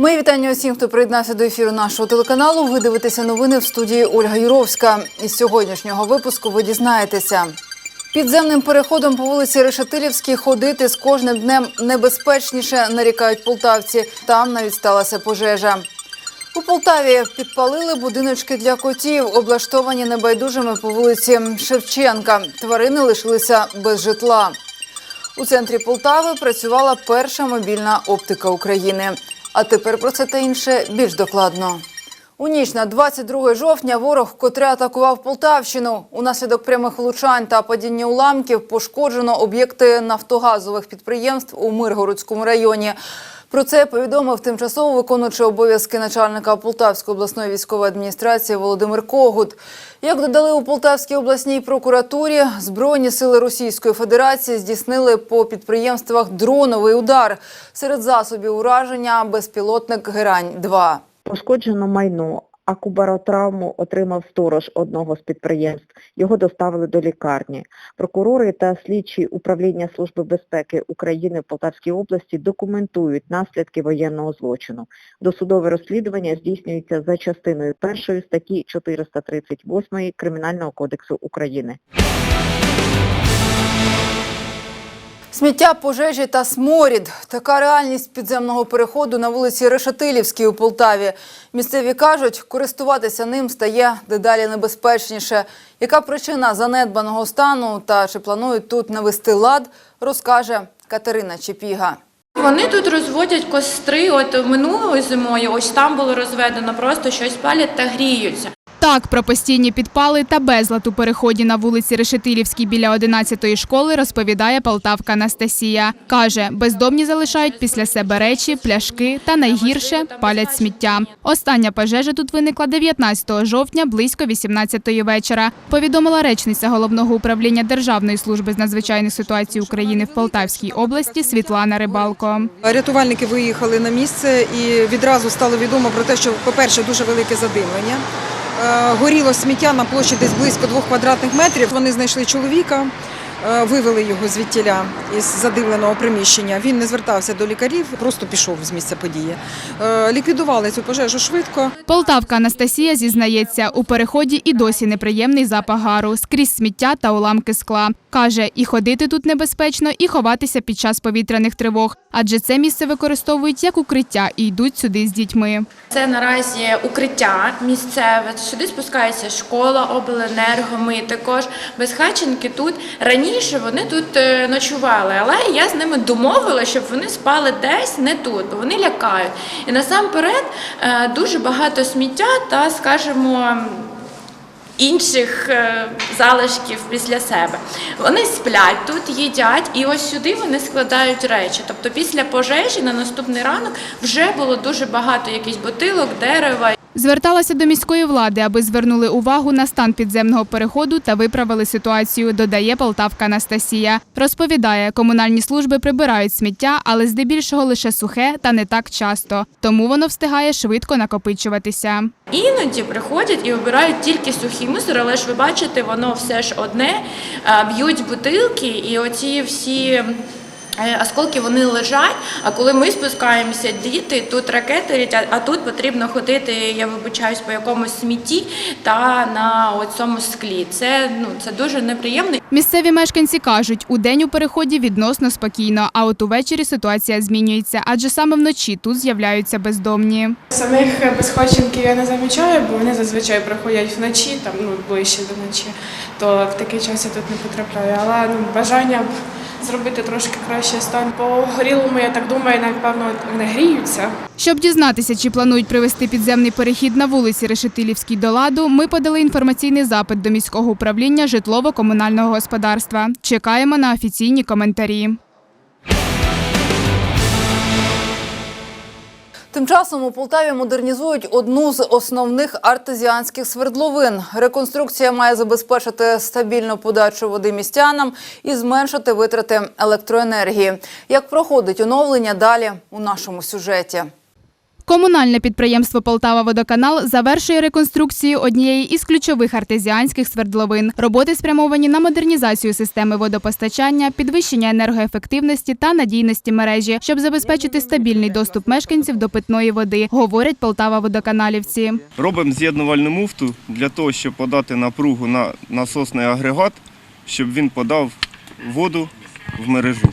Мої вітання усім, хто приєднався до ефіру нашого телеканалу. Ви дивитеся новини в студії Ольга Юровська. Із сьогоднішнього випуску ви дізнаєтеся. Підземним переходом по вулиці Решетилівській ходити з кожним днем небезпечніше, нарікають полтавці. Там навіть сталася пожежа. У Полтаві підпалили будиночки для котів, облаштовані небайдужими по вулиці Шевченка. Тварини лишилися без житла. У центрі Полтави працювала перша мобільна оптика України. А тепер про це та інше більш докладно. У ніч на 22 жовтня ворог, котре атакував Полтавщину. Унаслідок прямих влучань та падіння уламків пошкоджено об'єкти нафтогазових підприємств у Миргородському районі. Про це повідомив тимчасово виконуючий обов'язки начальника Полтавської обласної військової адміністрації Володимир Когут. Як додали у Полтавській обласній прокуратурі, збройні сили Російської Федерації здійснили по підприємствах дроновий удар. Серед засобів ураження безпілотник Герань-2. Пошкоджено майно, а кубаротравму отримав сторож одного з підприємств. Його доставили до лікарні. Прокурори та слідчі управління Служби безпеки України в Полтавській області документують наслідки воєнного злочину. Досудове розслідування здійснюється за частиною першої статті 438 Кримінального кодексу України. Сміття, пожежі та сморід. Така реальність підземного переходу на вулиці Решетилівській у Полтаві. Місцеві кажуть, користуватися ним стає дедалі небезпечніше. Яка причина занедбаного стану та чи планують тут навести лад, розкаже Катерина Чепіга. Вони тут розводять костри. От минулої зимою, ось там було розведено, просто щось палять та гріються. Так, про постійні підпали та безлад у переході на вулиці Решетилівській біля 11-ї школи розповідає полтавка Анастасія. Каже, бездомні залишають після себе речі, пляшки та найгірше палять сміття. Остання пожежа тут виникла 19 жовтня близько 18-ї вечора. Повідомила речниця головного управління Державної служби з надзвичайних ситуацій України в Полтавській області Світлана Рибалко. Рятувальники виїхали на місце і відразу стало відомо про те, що, по-перше, дуже велике задимлення. Е, Горіло сміття на площі десь близько двох квадратних метрів. Вони знайшли чоловіка, е, вивели його звідтіля із задимленого приміщення. Він не звертався до лікарів, просто пішов з місця події. Е, Ліквідували цю пожежу швидко. Полтавка Анастасія зізнається, у переході і досі неприємний запах гару, скрізь сміття та уламки скла. Каже, і ходити тут небезпечно, і ховатися під час повітряних тривог, адже це місце використовують як укриття і йдуть сюди з дітьми. Це наразі укриття місцеве. Сюди спускається школа, обленерго. Ми також безхатченки тут. Раніше вони тут е, ночували, але я з ними домовила, щоб вони спали десь не тут, бо вони лякають. І насамперед е, дуже багато сміття та, скажімо, інших е, залишків після себе. Вони сплять тут, їдять, і ось сюди вони складають речі. Тобто після пожежі на наступний ранок вже було дуже багато якихось бутилок, дерева. Зверталася до міської влади, аби звернули увагу на стан підземного переходу та виправили ситуацію, додає Полтавка Анастасія. Розповідає, комунальні служби прибирають сміття, але здебільшого лише сухе та не так часто. Тому воно встигає швидко накопичуватися. Іноді приходять і обирають тільки сухий мусор, але ж ви бачите, воно все ж одне. Е, Б'ють бутилки і оці всі. Е, Осколки вони лежать, а коли ми спускаємося, діти, тут ракети летять, а тут потрібно ходити, я вибачаюсь, по якомусь смітті та на цьому склі. Це ну це дуже неприємно. Місцеві мешканці кажуть, у день у переході відносно спокійно, а от увечері ситуація змінюється, адже саме вночі тут з'являються бездомні. Самих безхоченків я не замічаю, бо вони зазвичай приходять вночі, там ну ближче до ночі, то в такий час я тут не потрапляю. Але ну бажання б зробити трошки краще стан. По горілому, я так думаю, напевно, не гріються. Щоб дізнатися, чи планують привести підземний перехід на вулиці Решетилівській до ладу, ми подали інформаційний запит до міського управління житлово-комунального господарства. Чекаємо на офіційні коментарі. Тим часом у Полтаві модернізують одну з основних артезіанських свердловин. Реконструкція має забезпечити стабільну подачу води містянам і зменшити витрати електроенергії. Як проходить оновлення далі у нашому сюжеті? Комунальне підприємство Полтава Водоканал завершує реконструкцію однієї із ключових артезіанських свердловин. Роботи спрямовані на модернізацію системи водопостачання, підвищення енергоефективності та надійності мережі, щоб забезпечити стабільний доступ мешканців до питної води, говорять Полтава водоканалівці. Робимо з'єднувальну муфту для того, щоб подати напругу на насосний агрегат, щоб він подав воду в мережу.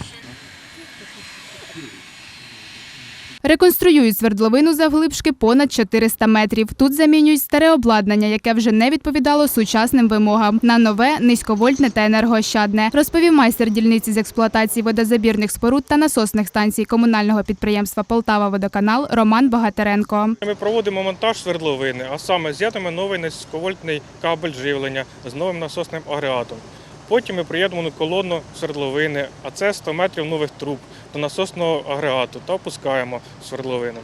Реконструюють свердловину завглибшки понад 400 метрів. Тут замінюють старе обладнання, яке вже не відповідало сучасним вимогам. На нове, низьковольтне та енергоощадне, розповів майстер дільниці з експлуатації водозабірних споруд та насосних станцій комунального підприємства Полтава Водоканал Роман Богатиренко. Ми проводимо монтаж свердловини, а саме з'єднуємо новий низьковольтний кабель живлення з новим насосним агрегатом. Потім ми приєднуємо колону свердловини, а це 100 метрів нових труб до насосного агрегату та опускаємо свердловину.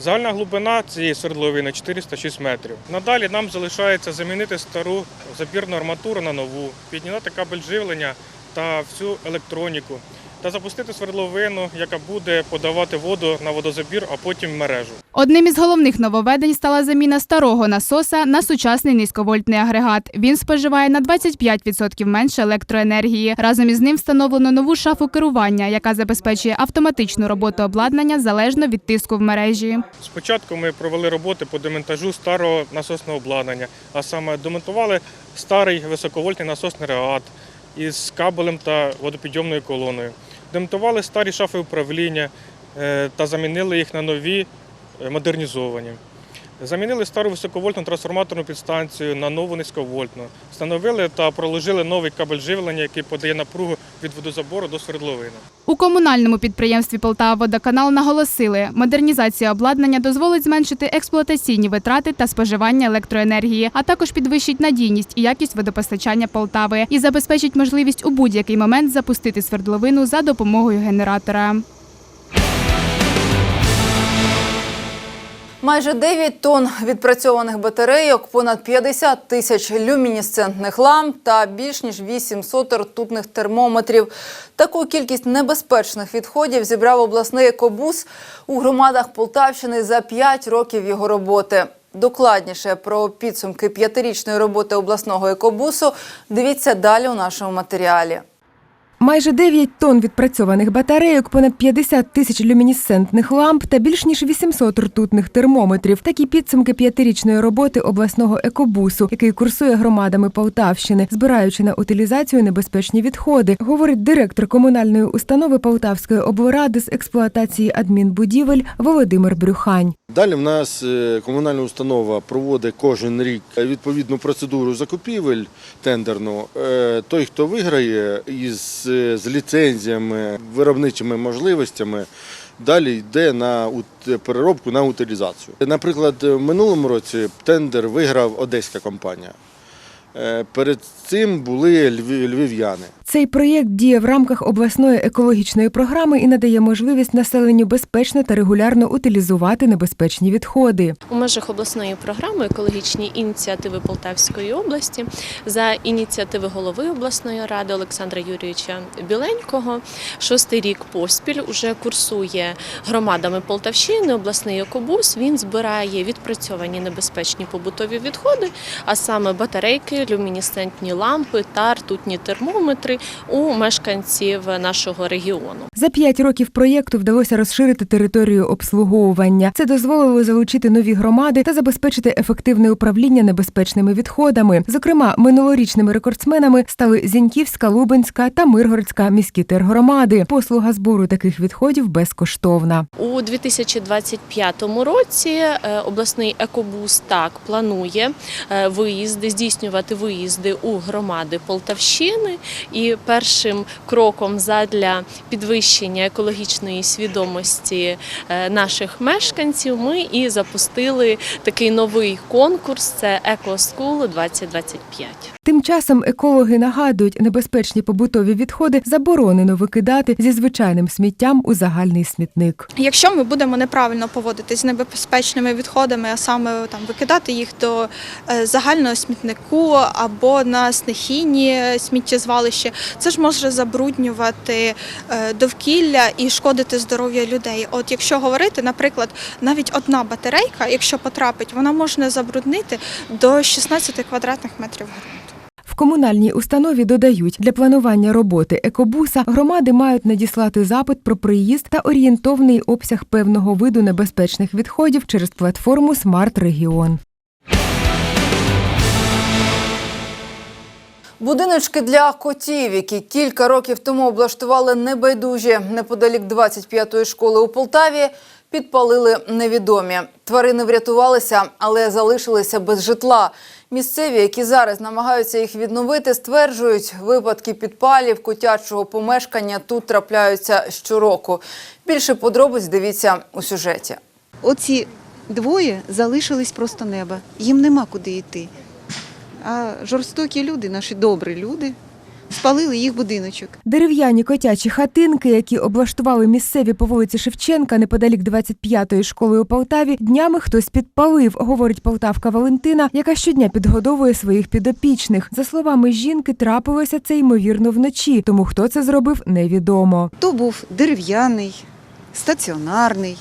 Загальна глибина цієї свердловини 406 метрів. Надалі нам залишається замінити стару забірну арматуру на нову, підняти кабель живлення та всю електроніку та запустити свердловину, яка буде подавати воду на водозабір, а потім в мережу. Одним із головних нововведень стала заміна старого насоса на сучасний низьковольтний агрегат. Він споживає на 25% менше електроенергії. Разом із ним встановлено нову шафу керування, яка забезпечує автоматичну роботу обладнання залежно від тиску в мережі. Спочатку ми провели роботи по демонтажу старого насосного обладнання, а саме демонтували старий високовольтний насосний агрегат із кабелем та водопідйомною колоною. Демонтували старі шафи управління е, та замінили їх на нові е, модернізовані. Замінили стару високовольтну трансформаторну підстанцію на нову низьковольтну. Встановили та проложили новий кабель живлення, який подає напругу від водозабору до свердловини. У комунальному підприємстві Полтава Водоканал наголосили, модернізація обладнання дозволить зменшити експлуатаційні витрати та споживання електроенергії, а також підвищить надійність і якість водопостачання Полтави і забезпечить можливість у будь-який момент запустити свердловину за допомогою генератора. Майже 9 тонн відпрацьованих батарейок, понад 50 тисяч люмінесцентних ламп та більш ніж 800 ртутних термометрів. Таку кількість небезпечних відходів зібрав обласний екобус у громадах Полтавщини за 5 років його роботи. Докладніше про підсумки п'ятирічної роботи обласного екобусу дивіться далі у нашому матеріалі. Майже 9 тонн відпрацьованих батарейок, понад 50 тисяч люмінесцентних ламп та більш ніж 800 ртутних термометрів. Такі підсумки п'ятирічної роботи обласного екобусу, який курсує громадами Полтавщини, збираючи на утилізацію небезпечні відходи, говорить директор комунальної установи Полтавської облради з експлуатації адмінбудівель Володимир Брюхань. Далі в нас е, комунальна установа проводить кожен рік відповідну процедуру закупівель тендерну. Е, Той, хто виграє із з ліцензіями, виробничими можливостями, далі йде на переробку на утилізацію. Наприклад, в минулому році тендер виграв одеська компанія. Е, Перед цим були львів'яни. Цей проєкт діє в рамках обласної екологічної програми і надає можливість населенню безпечно та регулярно утилізувати небезпечні відходи. У межах обласної програми екологічні ініціативи Полтавської області за ініціативи голови обласної ради Олександра Юрійовича Біленького шостий рік поспіль уже курсує громадами Полтавщини. Обласний екобус він збирає відпрацьовані небезпечні побутові відходи, а саме батарейки, люмінесцентні лампи та ртутні термометри у мешканців нашого регіону. За п'ять років проєкту вдалося розширити територію обслуговування. Це дозволило залучити нові громади та забезпечити ефективне управління небезпечними відходами. Зокрема, минулорічними рекордсменами стали Зіньківська, Лубенська та Миргородська міські тергромади. Послуга збору таких відходів безкоштовна. У 2025 році е, обласний екобус так планує е, виїзди, здійснювати виїзди у громади Полтавщини. І першим кроком задля підвищення екологічної свідомості е, наших мешканців ми і запустили такий новий конкурс. Це «Екоскул 2025. Тим часом екологи нагадують, небезпечні побутові відходи заборонено викидати зі звичайним сміттям у загальний смітник. Якщо ми будемо неправильно поводитись з небезпечними відходами, а саме там викидати їх до е, загального смітнику або на стихійні сміттєзвалища, це ж може забруднювати е, довкілля і шкодити здоров'ю людей. От якщо говорити, наприклад, навіть одна батарейка, якщо потрапить, вона може забруднити до 16 квадратних метрів ґрунту. В комунальній установі додають, для планування роботи екобуса громади мають надіслати запит про приїзд та орієнтовний обсяг певного виду небезпечних відходів через платформу Смарт Регіон. Будиночки для котів, які кілька років тому облаштували небайдужі неподалік 25-ї школи у Полтаві, підпалили невідомі. Тварини врятувалися, але залишилися без житла. Місцеві, які зараз намагаються їх відновити, стверджують, випадки підпалів котячого помешкання тут трапляються щороку. Більше подробиць дивіться у сюжеті. Оці двоє залишились просто неба. Їм нема куди йти. А жорстокі люди, наші добрі люди, спалили їх будиночок. Дерев'яні котячі хатинки, які облаштували місцеві по вулиці Шевченка неподалік 25-ї школи у Полтаві, днями хтось підпалив, говорить полтавка Валентина, яка щодня підгодовує своїх підопічних. За словами жінки, трапилося це ймовірно вночі, тому хто це зробив, невідомо. То був дерев'яний, стаціонарний,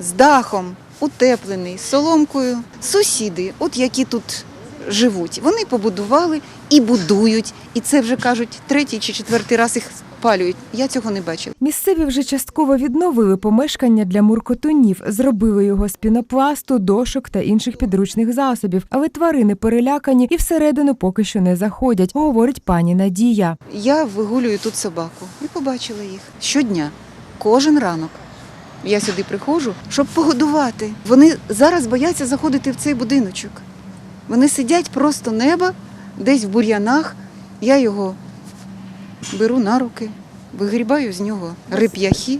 з дахом, утеплений, з соломкою. Сусіди, от які тут живуть, вони побудували і будують. І це вже кажуть третій чи четвертий раз їх спалюють. Я цього не бачила. Місцеві вже частково відновили помешкання для муркотунів, зробили його з пінопласту, дошок та інших підручних засобів. Але тварини перелякані і всередину поки що не заходять, говорить пані Надія. Я вигулюю тут собаку і побачила їх щодня, кожен ранок. Я сюди приходжу, щоб погодувати. Вони зараз бояться заходити в цей будиночок. Вони сидять просто неба, десь в бур'янах. Я його беру на руки, вигрібаю з нього реп'яхи.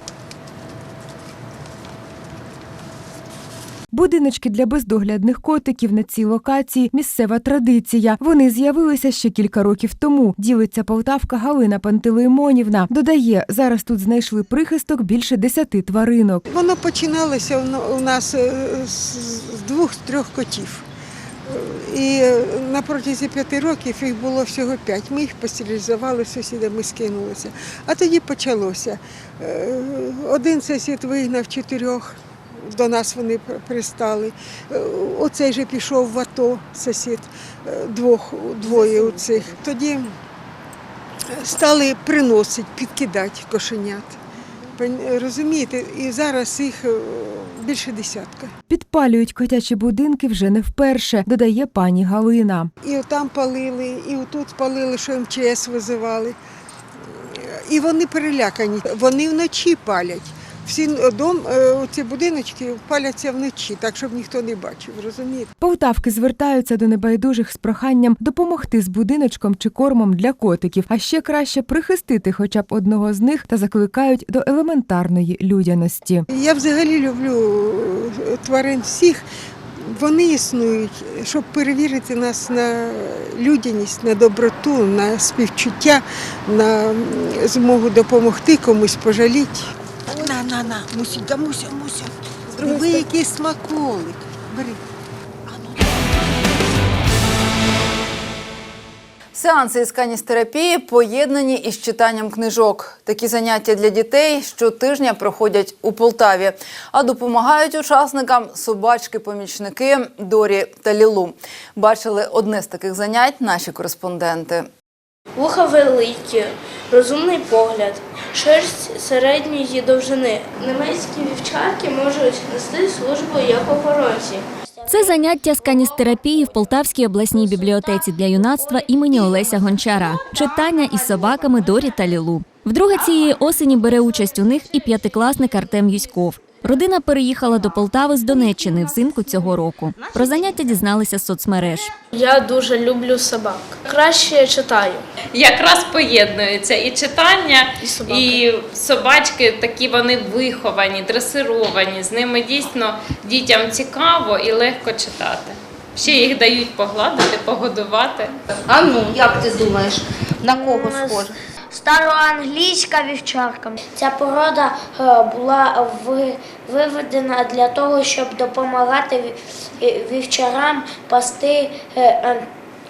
Будиночки для бездоглядних котиків на цій локації місцева традиція. Вони з'явилися ще кілька років тому. Ділиться полтавка Галина Пантелеймонівна. Додає, зараз тут знайшли прихисток більше десяти тваринок. Воно починалося у на- у нас е, з двох-трьох котів. І на протязі п'яти років їх було всього п'ять. Ми їх постерилізували, сусідами скинулися. А тоді почалося. Е, Один сусід вигнав чотирьох, до нас вони пристали. Е, Оцей же пішов в АТО, сусід, е, двох, двоє у цих. Тоді стали приносити, підкидати кошенят. Пон- Розумієте, і зараз їх е, більше десятка. Підпалюють котячі будинки вже не вперше, додає пані Галина. І там палили, і отут палили, що МЧС визивали. І вони перелякані. Вони вночі палять. Всі дом, е, ці будиночки паляться вночі, так щоб ніхто не бачив, розумієте? Полтавки звертаються до небайдужих з проханням допомогти з будиночком чи кормом для котиків, а ще краще прихистити хоча б одного з них та закликають до елементарної людяності. Я взагалі люблю е, тварин всіх. Вони існують, щоб перевірити нас на людяність, на доброту, на співчуття, на змогу допомогти комусь пожаліти. На, на, мусі, да муся, муся. Зроби якийсь смаколик. Бери. Сеанси із каністерапії поєднані із читанням книжок. Такі заняття для дітей щотижня проходять у Полтаві, а допомагають учасникам собачки-помічники Дорі та Лілу. Бачили одне з таких занять наші кореспонденти. Вуха великі, розумний погляд, шерсть середньої довжини. Немецькі вівчарки можуть нести службу як охоронці. Це заняття з каністерапії в Полтавській обласній бібліотеці для юнацтва імені Олеся Гончара. Читання із собаками Дорі та Лілу. Вдруге цієї осені бере участь у них і п'ятикласник Артем Юськов. Родина переїхала до Полтави з Донеччини взимку цього року. Про заняття дізналися з соцмереж. Я дуже люблю собак. Краще читаю. якраз поєднується і читання, І собаки. і собачки такі вони виховані, дресировані. З ними дійсно дітям цікаво і легко читати. Ще їх дають погладити, погодувати. А ну, як ти думаєш, на кого схоже? Староанглійська вівчарка. Ця порода е, була виведена для того, щоб допомагати е, вівчарам пасти е,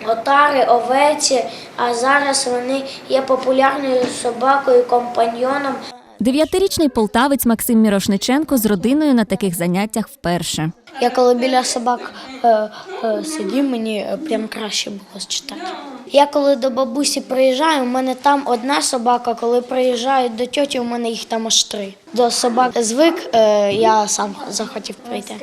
отари, овеці, а зараз вони є популярною собакою, компаньйоном. Дев'ятирічний полтавець Максим Мірошниченко з родиною на таких заняттях вперше. Я коли біля собак е, е, сидів, мені прям краще було читати. Я коли до бабусі приїжджаю, у мене там одна собака, коли приїжджаю до тьоті, у мене їх там аж три. До собак звик, е, я сам захотів прийти.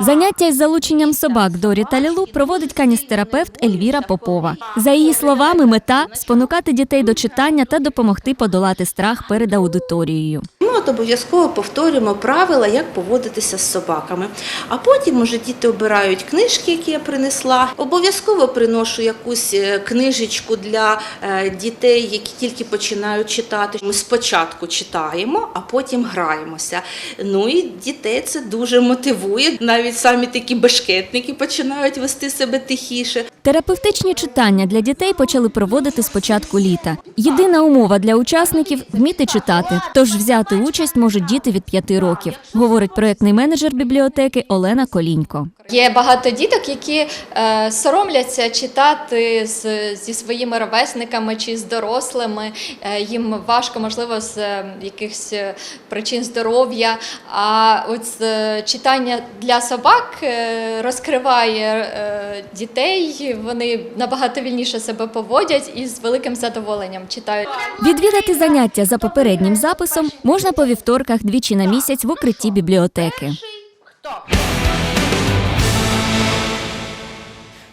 Заняття із залученням собак Дорі та Лілу проводить каністерапевт Ельвіра Попова. За її словами, мета спонукати дітей до читання та допомогти подолати страх перед аудиторією. От обов'язково повторюємо правила, як поводитися з собаками. А потім уже діти обирають книжки, які я принесла. Обов'язково приношу якусь е, книжечку для е, дітей, які тільки починають читати. Ми спочатку читаємо, а потім граємося. Ну і дітей це дуже мотивує. Навіть самі такі бешкетники починають вести себе тихіше. Терапевтичні читання для дітей почали проводити з початку літа. Єдина умова для учасників вміти читати, тож взяти участь можуть діти від 5 років, говорить проєктний менеджер бібліотеки Олена Колінько. Є багато діток, які е, соромляться читати з, зі своїми ровесниками чи з дорослими. Е, їм важко, можливо, з е, якихось е, причин здоров'я. А от е, читання для собак е, розкриває е, дітей. Вони набагато вільніше себе поводять і з великим задоволенням читають. Відвідати заняття за попереднім записом можна по вівторках двічі на місяць в укритті бібліотеки.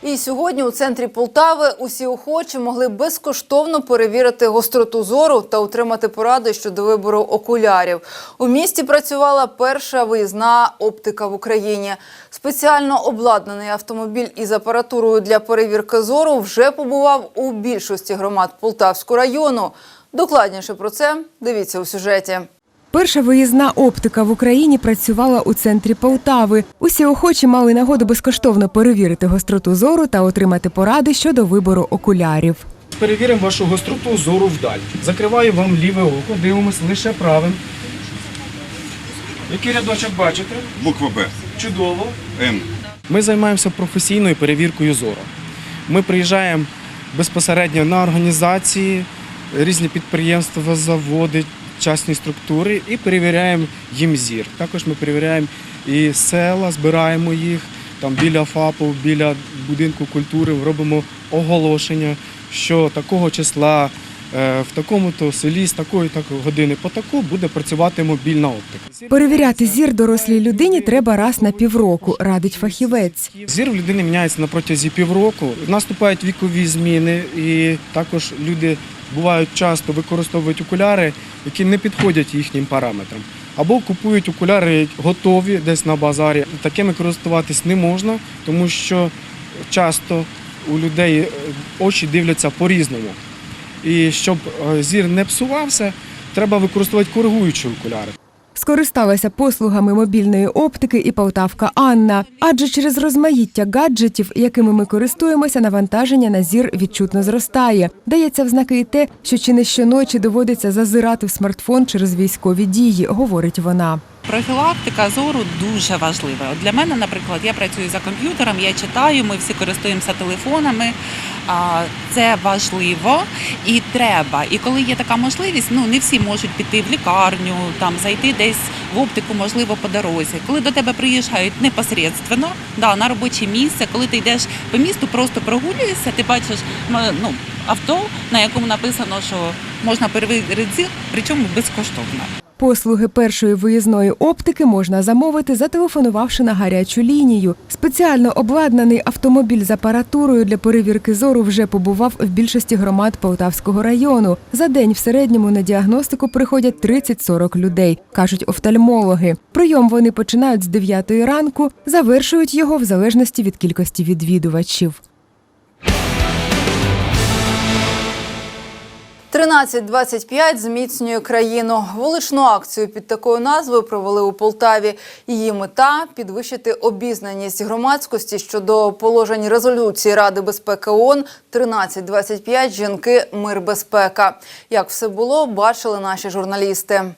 І сьогодні у центрі Полтави усі охочі могли безкоштовно перевірити гостроту зору та отримати поради щодо вибору окулярів. У місті працювала перша виїзна оптика в Україні. Спеціально обладнаний автомобіль із апаратурою для перевірки зору вже побував у більшості громад Полтавського району. Докладніше про це дивіться у сюжеті. Перша виїзна оптика в Україні працювала у центрі Полтави. Усі охочі мали нагоду безкоштовно перевірити гостроту зору та отримати поради щодо вибору окулярів. Перевіримо вашу гостроту зору вдаль. Закриваю вам ліве око, дивимося лише правим. Який рядочок бачите? Буква Б. Чудово. М. Ми займаємося професійною перевіркою зору. Ми приїжджаємо безпосередньо на організації, різні підприємства, заводи, частні структури і перевіряємо їм зір. Також ми перевіряємо і села, збираємо їх там біля ФАПу, біля будинку культури, робимо оголошення, що такого числа е, в такому-то селі з такої години по таку буде працювати мобільна оптика. Перевіряти зір дорослій людині треба раз на півроку, радить фахівець. Зір в людини міняється на протязі півроку. Наступають вікові зміни, і також люди бувають часто використовують окуляри, які не підходять їхнім параметрам. Або купують окуляри готові десь на базарі. Такими користуватись не можна, тому що часто у людей е, очі дивляться по-різному. І щоб е, зір не псувався, треба використовувати коригуючі окуляри. Скористалася послугами мобільної оптики і полтавка Анна, адже через розмаїття гаджетів, якими ми користуємося, навантаження на зір відчутно зростає. Дається в знаки і те, що чи не щоночі доводиться зазирати в смартфон через військові дії, говорить вона. Профілактика зору дуже важлива. От для мене, наприклад, я працюю за комп'ютером, я читаю, ми всі користуємося телефонами. Це важливо і треба. І коли є така можливість, ну не всі можуть піти в лікарню, там зайти десь в оптику, можливо, по дорозі. Коли до тебе приїжджають непосередственно, да, на робоче місце, коли ти йдеш по місту, просто прогулюєшся, ти бачиш ну, авто, на якому написано, що можна перевірити причому безкоштовно. Послуги першої виїзної оптики можна замовити, зателефонувавши на гарячу лінію. Спеціально обладнаний автомобіль з апаратурою для перевірки зору вже побував в більшості громад Полтавського району. За день в середньому на діагностику приходять 30-40 людей, кажуть офтальмологи. Прийом вони починають з 9 ранку, завершують його в залежності від кількості відвідувачів. 13.25 зміцнює країну. Вуличну акцію під такою назвою провели у Полтаві. Її мета підвищити обізнаність громадськості щодо положень резолюції Ради безпеки ООН 13.25 Жінки, мир, безпека. Як все було, бачили наші журналісти.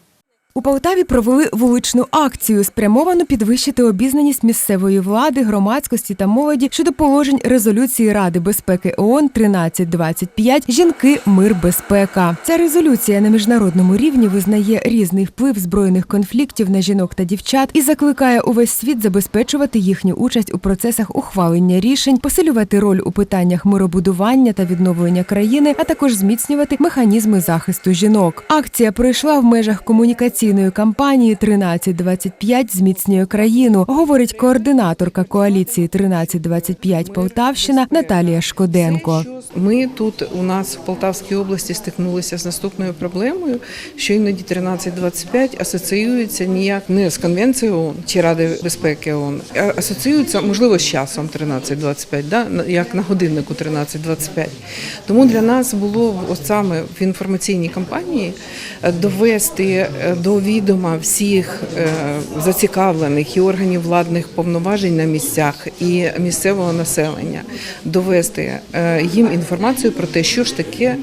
У Полтаві провели вуличну акцію, спрямовану підвищити обізнаність місцевої влади, громадськості та молоді щодо положень резолюції Ради безпеки ООН 1325 Жінки, мир, безпека. Ця резолюція на міжнародному рівні визнає різний вплив збройних конфліктів на жінок та дівчат і закликає увесь світ забезпечувати їхню участь у процесах ухвалення рішень, посилювати роль у питаннях миробудування та відновлення країни, а також зміцнювати механізми захисту жінок. Акція пройшла в межах комунікаційної кампанії 1325 зміцнює країну, говорить координаторка коаліції 1325 Полтавщина Наталія Шкоденко. Ми тут у нас в Полтавській області стикнулися з наступною проблемою, що іноді 1325 асоціюється ніяк не з конвенцією ООН чи Ради безпеки ООН, а асоціюється можливо з часом 1325, да? як на годиннику 1325. Тому для нас було от саме в інформаційній кампанії е, довести е, до відома всіх е, зацікавлених і органів владних повноважень на місцях і місцевого населення, довести е, їм інформацію про те, що ж таке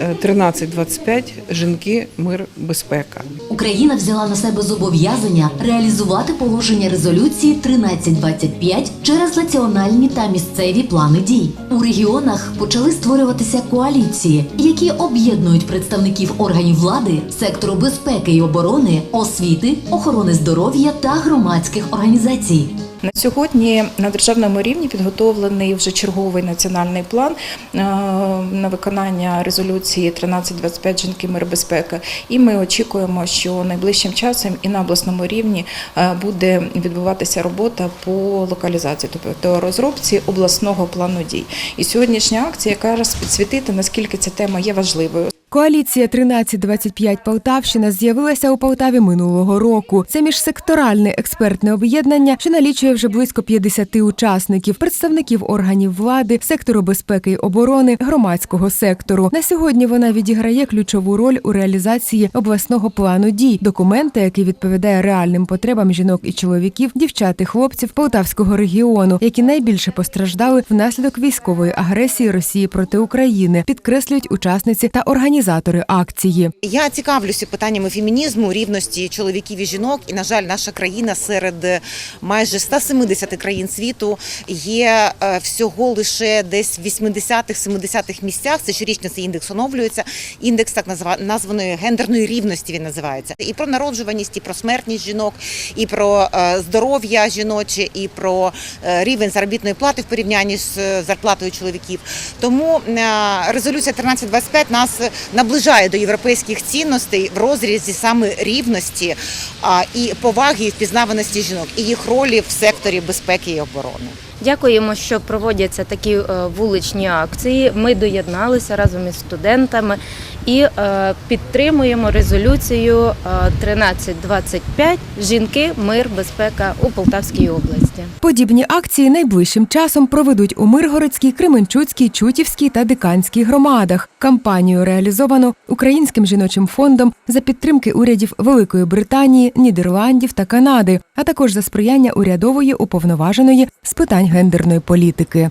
1325 жінки, мир, безпека. Україна взяла на себе зобов'язання реалізувати положення резолюції 1325 через національні та місцеві плани дій. У регіонах почали створюватися коаліції, які об'єднують представників органів влади, сектору безпеки і оборони, освіти, охорони здоров'я та громадських організацій. На сьогодні на державному рівні підготовлений вже черговий національний план е, на виконання резолюції 1325 жінки мир безпека. І ми очікуємо, що найближчим часом і на обласному рівні е, буде відбуватися робота по локалізації, тобто розробці обласного плану дій. І сьогоднішня акція якраз підсвітити, наскільки ця тема є важливою. Коаліція 1325 Полтавщина з'явилася у Полтаві минулого року. Це міжсекторальне експертне об'єднання, що налічує вже близько 50 учасників, представників органів влади, сектору безпеки й оборони, громадського сектору. На сьогодні вона відіграє ключову роль у реалізації обласного плану дій, документа, який відповідає реальним потребам жінок і чоловіків, дівчат і хлопців Полтавського регіону, які найбільше постраждали внаслідок військової агресії Росії проти України, підкреслюють учасниці та організатори акції. Я цікавлюся питаннями фемінізму, рівності чоловіків і жінок. І на жаль, наша країна серед е, майже 170 країн світу є е, всього лише десь в 80-х, 70-х місцях. Це щорічно цей індекс оновлюється. Індекс так назва- названої гендерної рівності. Він називається і про народжуваність, і про смертність жінок, і про е, здоров'я жіноче, і про рівень заробітної плати в порівнянні з зарплатою чоловіків. Тому резолюція 1325 нас наближає до європейських цінностей в розрізі саме рівності і поваги і впізнаваності жінок і їх ролі в секторі безпеки і оборони. Дякуємо, що проводяться такі е, вуличні акції. Ми доєдналися разом із студентами і е, підтримуємо резолюцію е, 1325 Жінки, мир, безпека у Полтавській області. Подібні акції найближчим часом проведуть у Миргородській, Кременчуцькій, Чутівській та Диканській громадах. Кампанію реалізовано Українським жіночим фондом за підтримки урядів Великої Британії, Нідерландів та Канади, а також за сприяння урядової уповноваженої з питань гендерної політики.